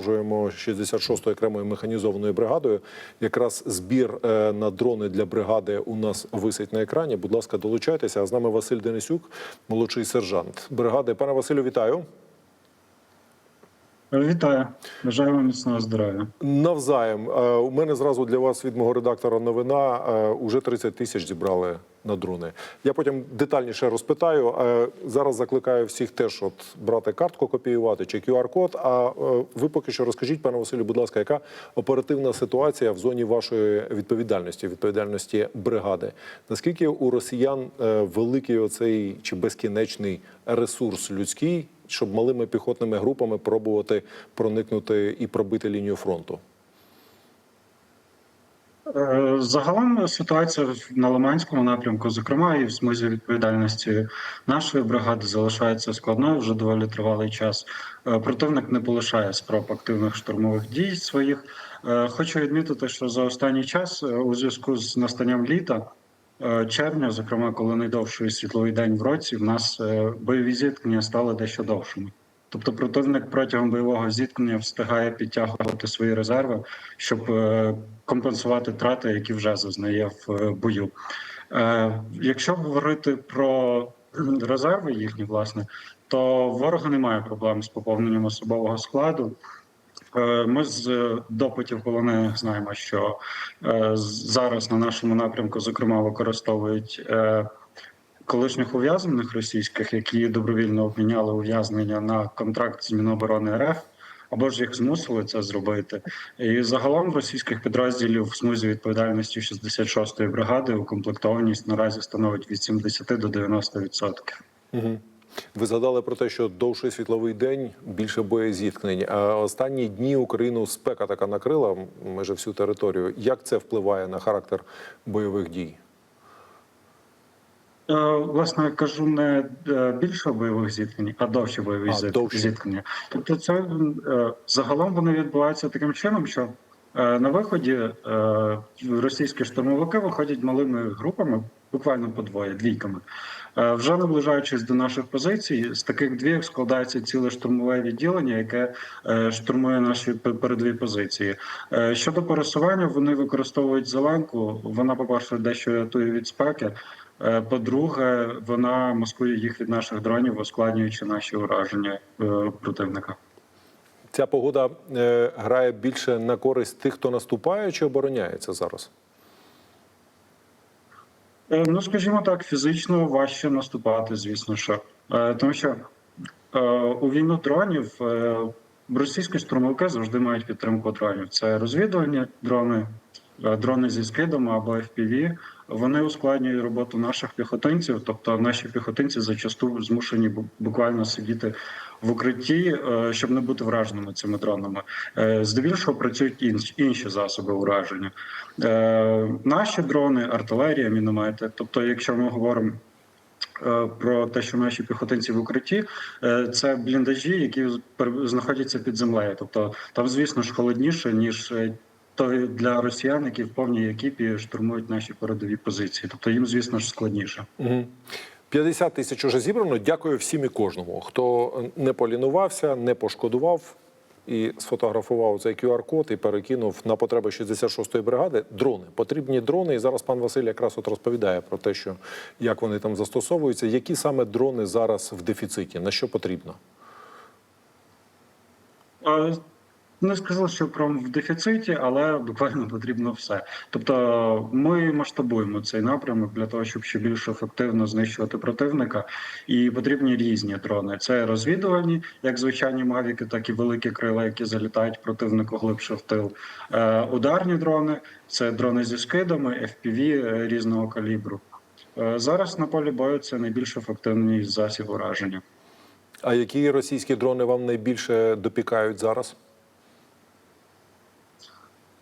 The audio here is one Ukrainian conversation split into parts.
Продовжуємо 66-ї окремою механізованою бригадою. Якраз збір е, на дрони для бригади у нас висить на екрані. Будь ласка, долучайтеся. А з нами Василь Денисюк, молодший сержант бригади. Пане Василю, вітаю. Вітаю, бажаю вам міцного здоров'я. Навзаєм. Е, У мене зразу для вас від мого редактора новина. Е, Уже 30 тисяч зібрали на дрони. Я потім детальніше розпитаю. Е, Зараз закликаю всіх теж от брати картку, копіювати чи QR-код. А ви поки що розкажіть, пане Василю, будь ласка, яка оперативна ситуація в зоні вашої відповідальності, відповідальності бригади? Наскільки у росіян великий оцей чи безкінечний ресурс людський, щоб малими піхотними групами пробувати проникнути і пробити лінію фронту? Е, Загалом ситуація на Лиманському напрямку, зокрема і в смузі відповідальності нашої бригади, залишається складною вже доволі тривалий час. Е, Противник не полишає спроб активних штурмових дій своїх. Е, Хочу відмітити, що за останній час у зв'язку з настанням літа. Е, Червня, зокрема, коли найдовший світловий день в році, в нас е, бойові зіткнення стали дещо довшими. Тобто противник протягом бойового зіткнення встигає підтягувати свої резерви, щоб е, компенсувати втрати, які вже зазнає в бою. Якщо говорити про резерви їхні, власне, то ворога немає проблем з поповненням особового складу. Е, Ми з е, допитів полонених знаємо, що е, зараз на нашому напрямку, зокрема, використовують колишніх ув'язнених російських, які добровільно обміняли ув'язнення на контракт з Міноборони РФ. Або ж їх змусили це зробити, і загалом російських підрозділів в смузі відповідальності 66-ї бригади укомплектованість наразі становить від 70 до 90%. Угу. Ви згадали про те, що довший світловий день більше боєзіткнень. А останні дні Україну спека така накрила майже всю територію. Як це впливає на характер бойових дій? Е, Власне, кажу не е, більше бойових зіткнень, а довші бойові А, довші. зіткнення. Тобто, це е, загалом вони відбуваються таким чином, що на виході російські штурмовики виходять малими групами, буквально по двоє, двійками. Е, Вже наближаючись до наших позицій, з таких двійок складається ціле штурмове відділення, яке е, штурмує наші пе- передові позиції. Е, Щодо пересування, вони використовують зеленку. Вона, по-перше, дещо рятує від спеки. По-друге, вона маскує їх від наших дронів, ускладнюючи наші ураження противника. Ця погода грає більше на користь тих, хто наступає чи обороняється зараз? Е, Ну, скажімо так, фізично важче наступати, звісно, що Е, тому що е, у війну дронів російські штурмовики завжди мають підтримку дронів. Це розвідувальні дрони, дрони зі скидами або FPV. Вони ускладнюють роботу наших піхотинців. Тобто наші піхотинці зачасту змушені буквально сидіти в укритті, е, щоб не бути враженими цими дронами. Е, Здебільшого працюють інші, засоби ураження. Е, Наші дрони, артилерія, міномети. Тобто, якщо ми говоримо е, про те, що наші піхотинці в укритті, е, це бліндажі, які знаходяться під землею. Тобто там, звісно ж, холодніше ніж е, то для росіян, які в повній екіпі штурмують наші передові позиції. Тобто їм, звісно ж, складніше. Угу. 50 тисяч уже зібрано. Дякую всім і кожному, хто не полінувався, не пошкодував і сфотографував цей QR-код і перекинув на потреби 66-ї бригади дрони. Потрібні дрони. І зараз пан Василь якраз от розповідає про те, що як вони там застосовуються. Які саме дрони зараз в дефіциті? На що потрібно? Не сказав, що прям в дефіциті, але буквально потрібно все. Тобто, ми масштабуємо цей напрямок для того, щоб ще більш ефективно знищувати противника. І потрібні різні дрони. Це розвідувальні, як звичайні мавіки, так і великі крила, які залітають противнику глибше в тил. Е, Ударні дрони це дрони зі скидами, FPV е, різного калібру. Е, Зараз на полі бою це найбільш ефективний засіб ураження. А які російські дрони вам найбільше допікають зараз?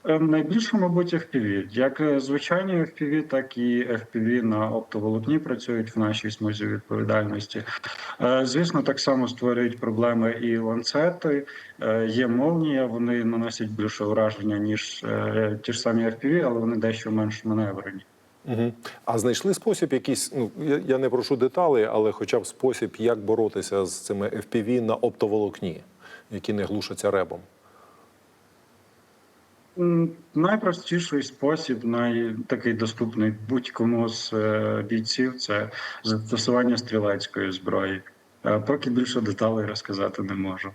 Е, Найбільше, мабуть, FPV. Як е, звичайні FPV, так і FPV на оптоволокні працюють в нашій смузі відповідальності. Е, Звісно, так само створюють проблеми і ланцети. Є молнія, вони наносять більше ураження, ніж ті ж самі FPV, але вони дещо менш маневрені. Угу. А знайшли спосіб якийсь, ну я, не прошу деталей, але хоча б спосіб, як боротися з цими FPV на оптоволокні, які не глушаться ребом. Найпростіший спосіб, най такий доступний будь-кому з е, бійців, це застосування стрілецької зброї. Е, Поки більше деталей розказати не можу.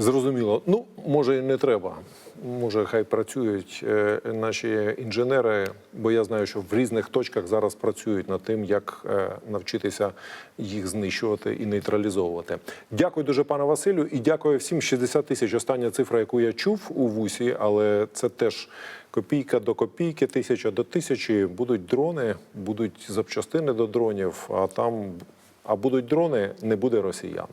Зрозуміло. Ну, може, і не треба. Може, хай працюють е, наші інженери, бо я знаю, що в різних точках зараз працюють над тим, як е, навчитися їх знищувати і нейтралізовувати. Дякую дуже, пане Василю, і дякую всім. 60 тисяч остання цифра, яку я чув у вусі, але це теж копійка до копійки, тисяча до тисячі. Будуть дрони, будуть запчастини до дронів, а там а будуть дрони, не буде росіян.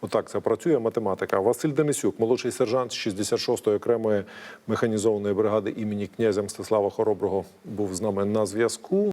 Отак це працює математика. Василь Денисюк, молодший сержант 66-ї окремої механізованої бригади імені князя Мстислава Хороброго, був з нами на зв'язку.